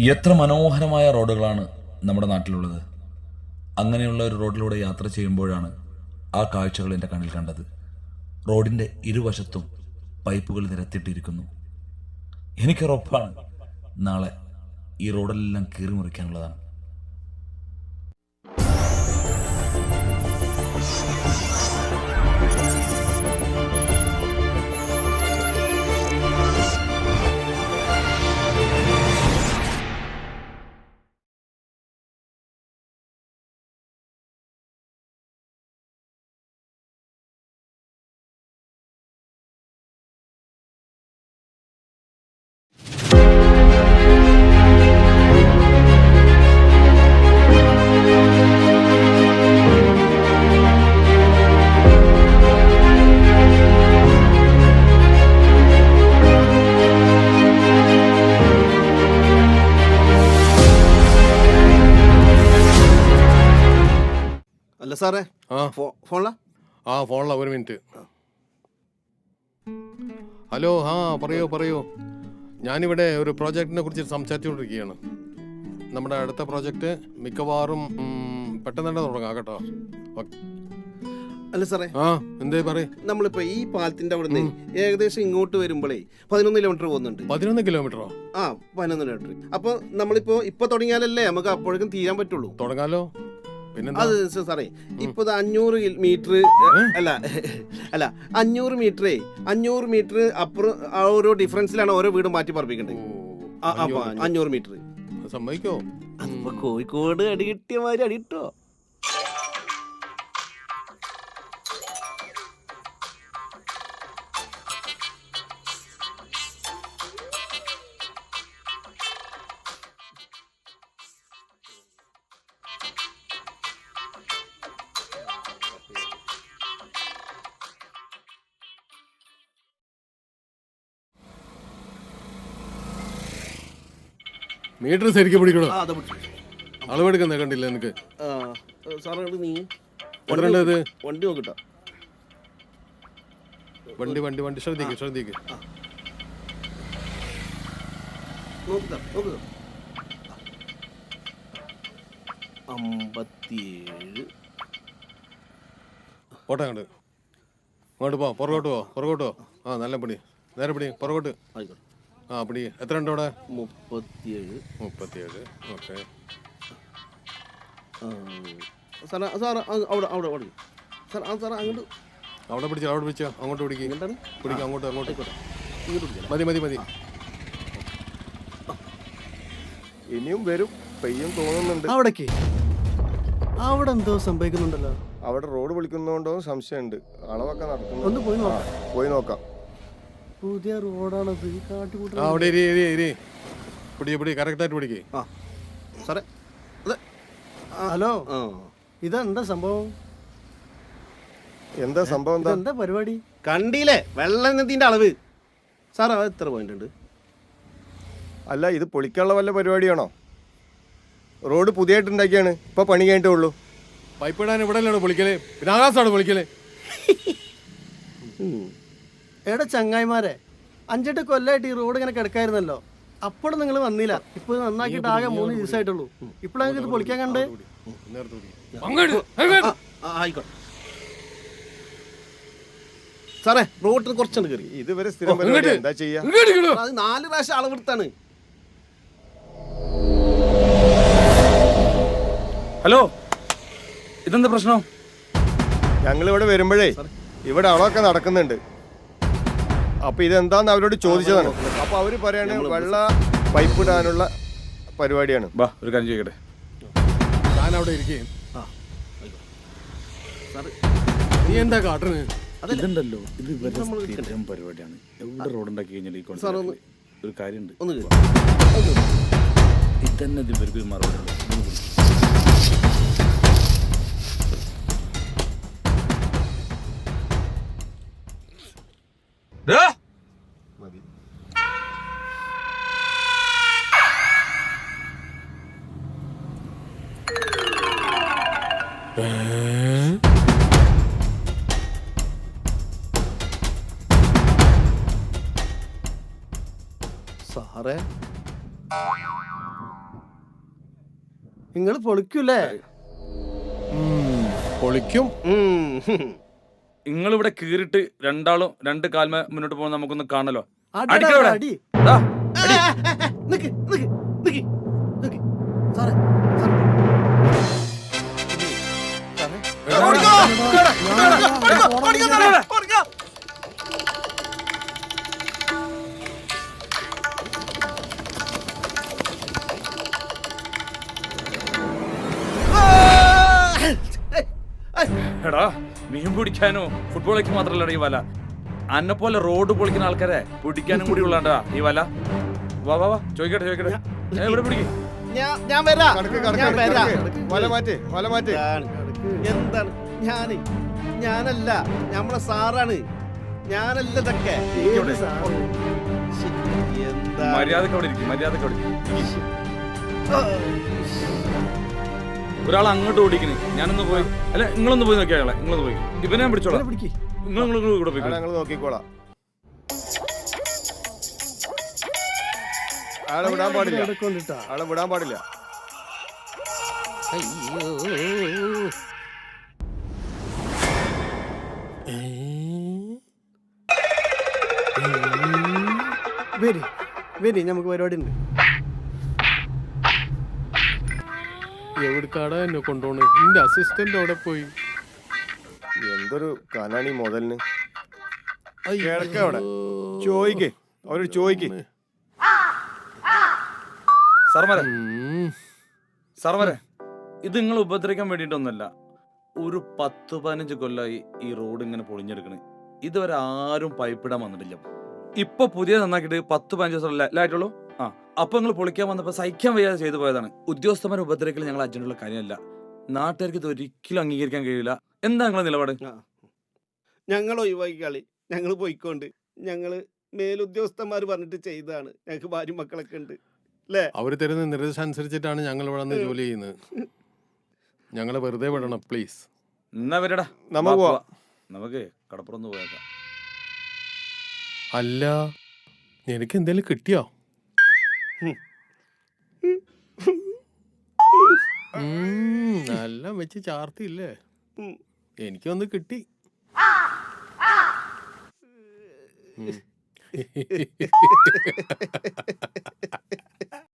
എത്ര മനോഹരമായ റോഡുകളാണ് നമ്മുടെ നാട്ടിലുള്ളത്. അങ്ങനെയുള്ള ഒരു റോഡിലൂടെ യാത്ര ചെയ്യുമ്പോഴാണ് ആ കാഴ്ചകൾ എന്റെ കണ്ണിൽ കണ്ടത്. റോഡിന്റെ ഇരുവശത്തും പൈപ്പുകൾ നിരത്തിയിട്ടിരിക്കുന്നു. എനിക്കുറപ്പാണ് നാളെ ഈ റോഡെല്ലാം കീറി മുറിക്കാനുള്ളതാണ് സാറേ? ഫോണിലാ? ആ ഫോണില ഒരു മിനിറ്റ്. ഹലോ ആ പറയൂ പറയൂ. ഞാനിവിടെ ഒരു പ്രോജക്റ്റിനെ കുറിച്ച് സംസാരിച്ചുകൊണ്ടിരിക്കുകയാണ്. നമ്മുടെ അടുത്ത പ്രോജക്റ്റ് മിക്കവാറും പെട്ടെന്ന് തന്നെ തുടങ്ങാം കേട്ടോ. അല്ല സാറേ. ആ എന്തേ പറയ്? നമ്മളിപ്പോ ഈ പാലത്തിന്റെ അവിടെ നിന്ന് ഏകദേശം ഇങ്ങോട്ട് വരുമ്പോഴേ പതിനൊന്ന് കിലോമീറ്റർ പോകുന്നുണ്ട്. പതിനൊന്ന് കിലോമീറ്ററോ ആ? പതിനൊന്ന് കിലോമീറ്റർ അപ്പൊ നമ്മളിപ്പോ ഇപ്പൊ തുടങ്ങിയാലല്ലേ നമുക്ക് അപ്പോഴേക്കും തീരാൻ പറ്റുള്ളൂ. തുടങ്ങാലോ? അത് സാറേ ഇപ്പൊ അഞ്ഞൂറ് മീറ്റർ അല്ല അല്ല അഞ്ഞൂറ് മീറ്ററേ അഞ്ഞൂറ് മീറ്റർ അപ്പുറം ആ ഓരോ ഡിഫറൻസിലാണ് ഓരോ വീട് മാറ്റി പറപ്പിക്കേണ്ടത് ആ, ആ, അഞ്ഞൂറ്. മീറ്റർ സമ്മതിക്കോ? കോഴിക്കോട് അടി കിട്ടിയ മാതിരി അടി കിട്ടോ? മീറ്റർ ശരിക്കും പിടിക്കണോ. അളവെടുക്കുന്ന കണ്ടില്ല എനിക്ക് വണ്ടി നോക്കട്ടെ വണ്ടി വണ്ടി വണ്ടി. ശ്രദ്ധിക്കും ശ്രദ്ധിക്കും. അമ്പത്തിയേഴ്. പോട്ടെ അങ്ങോട്ട് അങ്ങോട്ട് പോ പുറകോട്ട് പോ പുറകോട്ട് പോ. ആ നല്ല പിടി നേരെ പിടി പുറകോട്ട്. ആയിക്കോട്ടെ. ആ പിടി എത്ര ഉണ്ട് അവിടെ? മുപ്പത്തിയേഴ്. മുപ്പത്തിയേഴ്. ഓക്കെ. സാറേ അങ്ങ് അവിടെ അവിടെ അവിടെ. സാർ ആ അങ്ങോട്ട്. അവിടെ പിടിച്ചോ അവിടെ പിടിച്ചോ. അങ്ങോട്ട് പിടിക്കുക എങ്ങോട്ടാണ് പിടിക്കുക അങ്ങോട്ട് അങ്ങോട്ട്. ഇങ്ങോട്ട് പിടിക്കാം. മതി മതി മതി. ഇനിയും വരും. പെയ്യും തോന്നുന്നുണ്ട്. അവിടേക്ക്. അവിടെ എന്തോ സംഭവിക്കുന്നുണ്ടല്ലോ. അവിടെ റോഡ് വിളിക്കുന്നതുകൊണ്ടോ സംശയമുണ്ട്. അളവൊക്കെ നടക്കുന്നു. ഒന്ന് പോയി നോക്കാം. പോയി നോക്കാം. പുതിയ റോഡാണത്. ഈ കാട്ടുകൂട്ട ആ അവിടെ ഇരി ഇരി ഇരി. പിടി പിടി കറക്റ്റായിട്ട് പിടിക്കേ. ആ. സാറേ അതെ. ഹലോ. ആ. ഇതെന്താ സംഭവം? എന്താ സംഭവം എന്താ? എന്താ പരിപാടി? കണ്ടില്ലേ? വെള്ളത്തിന്റെ അളവ്. സാർ അത് എത്ര പോയിന്റ് ഉണ്ട്? അല്ല ഇത് പൊളിക്കാനുള്ള വല്ല പരിപാടിയാണോ? റോഡ് പുതിയതായിട്ട് ഉണ്ടാക്കിയാണ് ഇപ്പൊ പണി കഴിഞ്ഞിട്ടേ ഉള്ളൂ. പൈപ്പ് ഇടാൻ ഇവിടെ പൊളിക്കലേ പൊളിക്കൽ? പിന്നെ ആകാശമാണ് പൊളിക്കൽ? എടാ ചങ്ങായിമാരെ അഞ്ചെട്ട് കൊല്ലമായിട്ട് ഈ റോഡ് ഇങ്ങനെ കിടക്കായിരുന്നല്ലോ. അപ്പോഴും നിങ്ങൾ വന്നില്ല. ഇപ്പൊ നന്നാക്കിയിട്ട് ആകെ മൂന്ന് ദിവസമായിട്ടുള്ളൂ. ഇപ്പോഴാണ് ഇത് പൊളിക്കാൻ കണ്ട്? ആയിക്കോട്ടെ. സാറേ റോട്ടിൽ കുറച്ചുണ്ട് കയറി. ഇതുവരെ സ്ഥിരം പരിപാടി എന്താ ചെയ്യാ? അത് നാല് പ്രാവശ്യം അളവെടുത്താണ്. ഹലോ ഇതെന്താ പ്രശ്നം? ഞങ്ങൾ ഇവിടെ വരുമ്പോഴേ ഇവിടെ അളവൊക്കെ നടക്കുന്നുണ്ട്. അപ്പൊ ഇതെന്താന്ന് അവരോട് ചോദിച്ചതാണ്. അപ്പൊ അവർ പറയാണ് വെള്ള പൈപ്പ് ഇടാനുള്ള പരിപാടിയാണ്. വാ ഒരു കാര്യം ചെയ്യട്ടെ ഞാൻ അവിടെ ഇരിക്കുകയും. നീ എന്താ കാട്ടണ്? ഇതുണ്ടല്ലോ ഇത് ഇവരുടെ സ്ഥിരം പരിപാടിയാണ്. എവിടെ റോഡുണ്ടാക്കി കഴിഞ്ഞാൽ ഈ സാർ ഒന്ന് ഒരു കാര്യമുണ്ട് ഇതന്നെ ഇത് ഇവർക്ക് മറുപടി ഉണ്ട്. സാറേ. നിങ്ങൾ പൊളിക്കൂലേ പൊളിക്കും. നിങ്ങൾ ഇവിടെ കീറിട്ട് രണ്ടാളും രണ്ട് കാൽമ മുന്നോട്ട് പോകുന്ന നമുക്കൊന്ന് കാണലോ അടി. അടി. നിക്ക് നിക്ക്. എടാ മീൻ പിടിക്കാനോ ഫുട്ബോൾ കളിക്ക് മാത്രമല്ല ഈ വല. അന്നെ പോലെ റോഡ് പൊളിക്കുന്ന ആൾക്കാരെ പിടിക്കാനും കൂടി ഉള്ളാണ്ടാ ഈ വല. വാ വാ വാ ചോദിക്കട്ടെ ചോദിക്കട്ടെ. ഏ, ഇവിടെ പിടിക്ക്. ഞാൻ ഞാൻ വരാം. ഞാൻ വല മാറ്റ് വല മാറ്റ്. ഞാൻ- എന്താണ്? ഞാൻ ഞാനല്ല നമ്മളെ സാറാണ്. ഞാനല്ല ഇതൊക്കെ. എന്താ? മര്യാദയ്ക്ക് അവിടെ ഇരിക്കും മര്യാദയ്ക്ക് അവിടെ ഇരിക്ക്. ഒരാൾ അങ്ങോട്ട് ഓടിക്കണേ. ഞാനൊന്ന് പോയി. അല്ല നിങ്ങളൊന്ന് പോയി നോക്കിയാ അയാളെ നിങ്ങളൊന്ന് പോയി. ഇവനെ ഞാൻ പിടിച്ചോളാം. നിങ്ങൾ നിങ്ങൾ കൂടെ പോയി ഞങ്ങൾ നോക്കിക്കോളാം. ആളെ വിടാൻ പാടില്ല. ആളെ വിടാൻ പാടില്ല. വരി വരി നമുക്ക് പരിപാടി ഉണ്ട് എവിടേക്കാടാ എന്നെ കൊണ്ടുപോണ്? എന്റെ അസിസ്റ്റന്റ് അവിടെ പോയി? എന്തൊരു കനാണി മുതലിന്. അയ്യോ. കിടക്ക അവിടെ. ചോദിക്കേ അവരോട് ചോദിക്കേ. സർവരെ. സർവരെ ഇത് നിങ്ങൾ ഉപദ്രവിക്കാൻ വേണ്ടിട്ടൊന്നല്ല ഒരു പത്ത് പതിനഞ്ച് കൊല്ലമായി ഈ റോഡ് ഇങ്ങനെ പൊളിഞ്ഞെടുക്കണേ. ഇതുവരെ ആരും പൈപ്പിടാൻ വന്നിട്ടില്ല. ഇപ്പൊ പുതിയ നന്നാക്കിയിട്ട് പത്ത് പതിനഞ്ച് ദിവസം അല്ലേ? ആയിട്ടുള്ളൂ? ആ. അപ്പൊ നിങ്ങൾ പൊളിക്കാൻ വന്നപ്പോ സഹിക്കാൻ വയ്യാതെ ചെയ്തു പോയതാണ്. ഉദ്യോഗസ്ഥന്മാരെ ഉപദ്രവിക്കൽ ഞങ്ങൾ അജണ്ടുള്ള കാര്യമല്ല. നാട്ടുകാർക്ക് ഇത് ഒരിക്കലും അംഗീകരിക്കാൻ കഴിയില്ല. എന്താ നിങ്ങളെ നിലപാട്? ഞങ്ങൾ ഒഴിവാക്കി കളി. ഞങ്ങൾ പോയിക്കൊണ്ട്. ഞങ്ങൾ മേലുദ്യോഗസ്ഥന്മാർ പറഞ്ഞിട്ട് ചെയ്തതാണ്. ഞങ്ങൾക്ക് ഭാര്യ മക്കളൊക്കെ ഉണ്ട്. അല്ലേ? അവർ തരുന്ന നിർദ്ദേശം അനുസരിച്ചിട്ടാണ് ഞങ്ങൾ ഇവിടെ നിന്ന് ജോലി ചെയ്യുന്നത്. ഞങ്ങളെ വെറുതെ വിടണം പ്ലീസ്. എന്നാ വരടാ. നമുക്ക്. നമുക്ക് കടപ്പുറം പോയേക്കാം. അല്ല നിനക്ക് എന്തേലും കിട്ടിയോ? എല്ലാം നല്ല വെച്ച് ചാർത്തിയില്ലേ? എനിക്ക് എനിക്കൊന്ന് കിട്ടി.